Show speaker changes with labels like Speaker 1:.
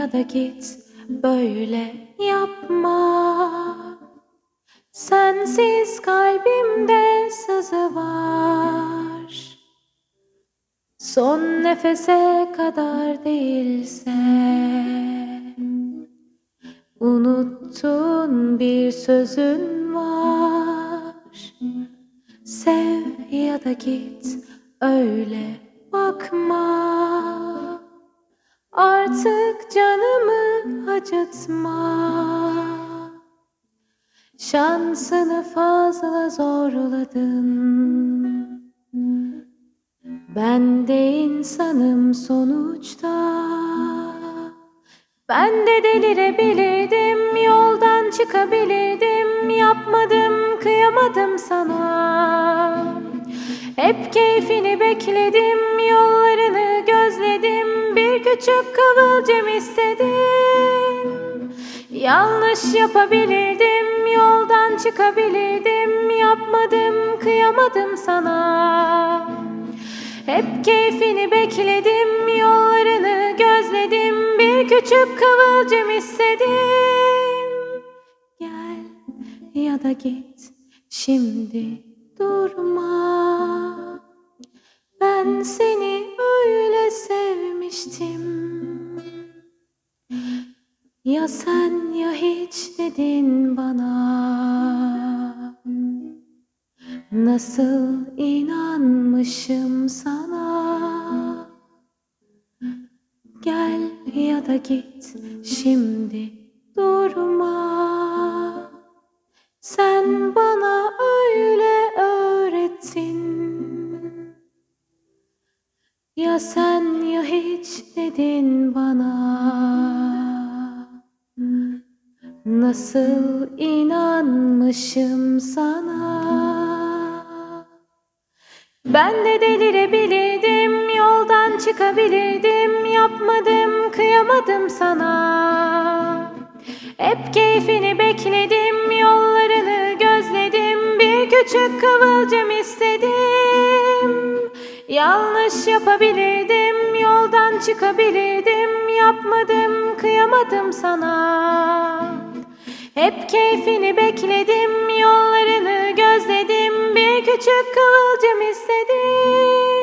Speaker 1: ya da git böyle yapma. Sensiz kalbimde sızı var. Son nefese kadar değilse. Unuttun bir sözün var. Sev ya da git öyle bakma Artık canımı acıtma. Şansını fazla zorladın. Ben de insanım sonuçta. Ben de delirebilirdim Yoldan çıkabilirdim. Yapmadım kıyamadım sana. Hep keyfini bekledim Yollarını küçük kıvılcım istedim Yanlış yapabilirdim Yoldan çıkabilirdim. Yapmadım kıyamadım sana. Hep keyfini bekledim Yollarını gözledim. Bir küçük kıvılcım istedim Gel ya da git Şimdi durma. Ben seni Ya sen ya hiç dedin bana. Nasıl inanmışım sana? Gel ya da git şimdi durma. Sen bana öyle öğrettin. Ya sen ya hiç dedin bana Nasıl inanmışım sana? Ben de delirebilirdim Yoldan çıkabilirdim Yapmadım kıyamadım sana. Hep keyfini bekledim Yollarını gözledim Bir küçük kıvılcım istedim. Yanlış yapabilirdim Yoldan çıkabilirdim Yapmadım kıyamadım sana hep keyfini bekledim, yollarını gözledim, bir küçük kıvılcım istedim.